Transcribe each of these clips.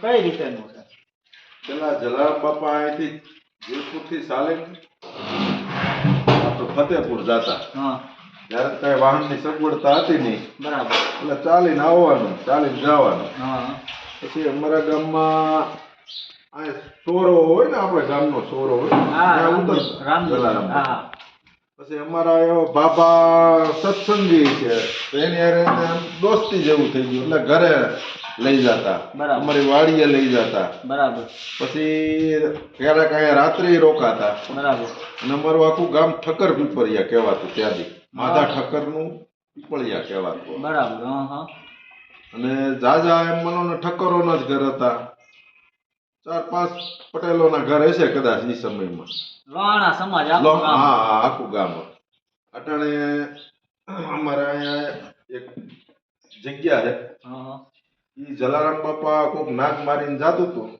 કઈ રીતેનું છે પેલા જલારામ બાપા અહીંથી વીરપુરથી સાલે તો ફતેપુર જતા. હા. ત્યારે કઈ વાહનની સગવડતા હતી નહીં. બરાબર. એટલે ચાલીને આવવાનું ચાલીને જવાનું. હા. પછી અમારા ગામમાં આ સોરો હોય ને આપણે ગામનો સોરો હોય. ઉતરતા. જલારામ હા. પછી અમારા એવો બાબા સત્સંગી છે. એની હારે દોસ્તી જેવું થઈ ગયું. એટલે ઘરે લઈ જતા. અમારી વાડીએ લઈ જતા. બરાબર. પછી ક્યારેક અહીંયા રાત્રે રોકાતા. બરાબર. અને અમારું આખું ગામ ઠક્કર પીપળિયા કહેવાતું ત્યાંથી. માધા ઠક્કરનું પીપળિયા કહેવાતું. બરાબર હા હા. અને જાજા એમ મનો ને ઠક્કરોના જ ઘર હતા. ચાર પાંચ પટેલોના ઘર હશે કદાચ એ સમયમાં. લોહાણા સમાજ આખું હા હા આખું ગામ. અટાણે અમારે અહીંયા એક જગ્યા છે. ઈ જલારામ બાપા કોક નાક મારીને જાતું હતું.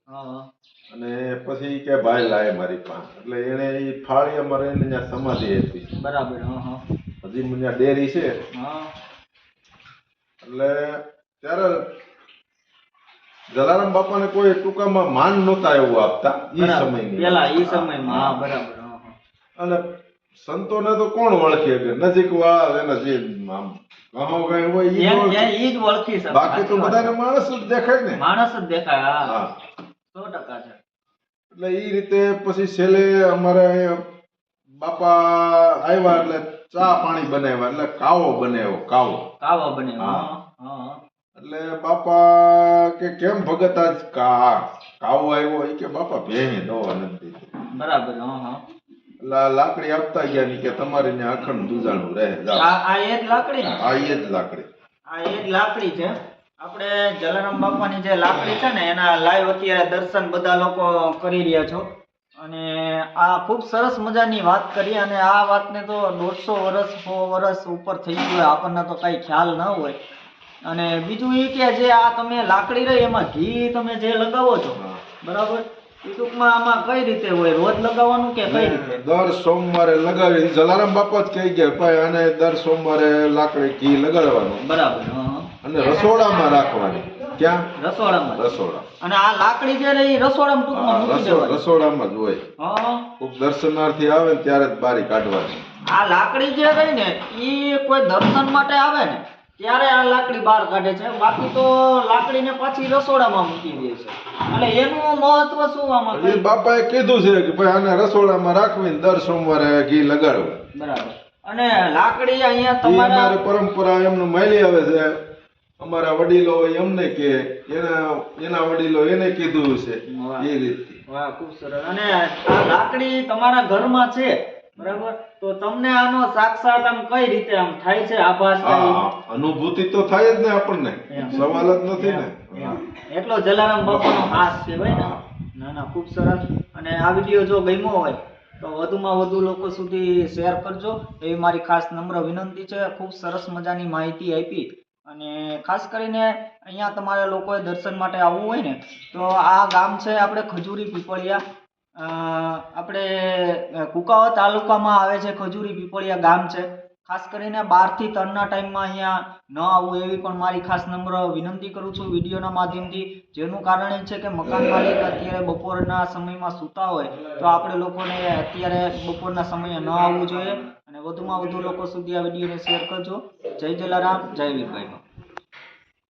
અને પછી કે ભાઈ લાય મારી પાસે. એટલે એને ઈ ફાળી અમારે એને ત્યાં સમાધિ હતી બરાબર હા હા. હજી મને ડેરી છે. હા. એટલે ત્યારે જલારામ બાપાને કોઈ ટૂંકામાં માન નહોતા એવું આપતા એ સમય પેલા એ સમયમાં હા બરાબર અને સંતોને તો કોણ ઓળખે કે નજીક વાળ એને જે આમ કહો કઈ હોય એ- જ ઓળખી શકે. બાકી તો બધાને માણસ જ દેખાય ને. માણસ જ દેખાય હા. સો ટકા છે. એટલે એ રીતે પછી છેલ્લે અમારે બાપા આવ્યા એટલે ચા પાણી બનાવ્યા એટલે કાવો બનાવ્યો કાવો. કાવો બને હા. હા હા. એટલે બાપા કે કેમ ભગત આજ કા કાવો આવ્યો? એ કે બાપા ભેણી દવા નથી બરાબર હા હા. લાકડી આપતા ગયા ની કે તમારે ને અખંડ દુજાણું રહે આ આ એ જ લાકડી આ એ જ લાકડી. આ એ જ લાકડી છે. આપણે જલારામ બાપાની જે લાકડી છે ને એના લાઈવ અત્યારે દર્શન બધા લોકો કરી રહ્યા છો. અને આ ખૂબ સરસ મજાની વાત કરી અને આ વાતને તો દોઢસો વર્ષ સો વર્ષ ઉપર થઈ ગયું હોય. આપણને તો કઈ ખ્યાલ ન હોય. અને બીજું એ કે જે આ તમે લાકડી રહી એમાં ઘી તમે જે લગાવો છો બરાબર? એ ટૂંકમાં આમાં કઈ રીતે હોય? રોજ લગાવવાનું કે કઈ રીતે? દર સોમવારે લગાવી. જલારામ બાપા જ કહી ગયા ભાઈ આને દર સોમવારે લાકડી ઘી લગાડવાનું. બરાબર હા હા. અને રસોડામાં રાખવાની. ક્યાં? રસોડામાં. રસોડા. અને આ લાકડી જે રહી એ રસોડામાં ટૂંકમાં મૂકી દેવાની. રસોડામાં જ હોય. હા. ખૂબ દર્શનાર્થી આવે ને ત્યારે જ બારી કાઢવાની. આ લાકડી જે રહી ને એ કોઈ દર્શન માટે આવે ને ત્યારે આ લાકડી બહાર કાઢે છે. બાકી તો લાકડીને પાછી રસોડામાં મૂકી દે છે. એટલે એનું મહત્વ શું આમાં એ બાપાએ કીધું છે કે ભાઈ આને રસોડામાં રાખવી દર સોમવારે ઘી લગાડવું બરાબર. અને લાકડી અહીંયા તમારા અમારી પરંપરા એમનું માલી આવે છે. અમારા વડીલો એમને કે એના એના વડીલો એને કીધું છે. એ રીતે. વાહ ખૂબ સરસ. અને આ લાકડી તમારા ઘરમાં છે? બરાબર? તો તમને આનો સાક્ષાત આમ કઈ રીતે આમ થાય છે આભાસ અનુભૂતિ તો થાય જ ને આપણને. સવાલ જ નથી ને. એટલો જલારામ બાપાનો હાસ કહેવાય ને? ના ના ખૂબ સરસ. અને આ વીડિયો જો ગમ્યો હોય તો વધુમાં વધુ લોકો સુધી શેર કરજો. એવી મારી ખાસ નમ્ર વિનંતી છે. ખૂબ સરસ મજાની માહિતી આપી. અને ખાસ કરીને અહીંયા તમારે લોકોએ દર્શન માટે આવવું હોય ને તો આ ગામ છે આપણે ખજૂરી પીપળિયા. આપણે કુકાવા તાલુકામાં આવે છે ખજૂરી પીપળિયા ગામ છે. ખાસ કરીને બારથી ત્રણના ટાઈમમાં અહીંયા ન આવવું એવી પણ મારી ખાસ નમ્ર વિનંતી કરું છું વિડીયોના માધ્યમથી, જેનું કારણ એ છે કે મકાન માલિક અત્યારે બપોરના સમયમાં સૂતા હોય તો આપણે લોકોને અત્યારે બપોરના સમયે ન આવવું જોઈએ. અને વધુમાં વધુ લોકો સુધી આ વિડીયોને શેર કરજો. જય જલારામ, જય વીરભાઈનો.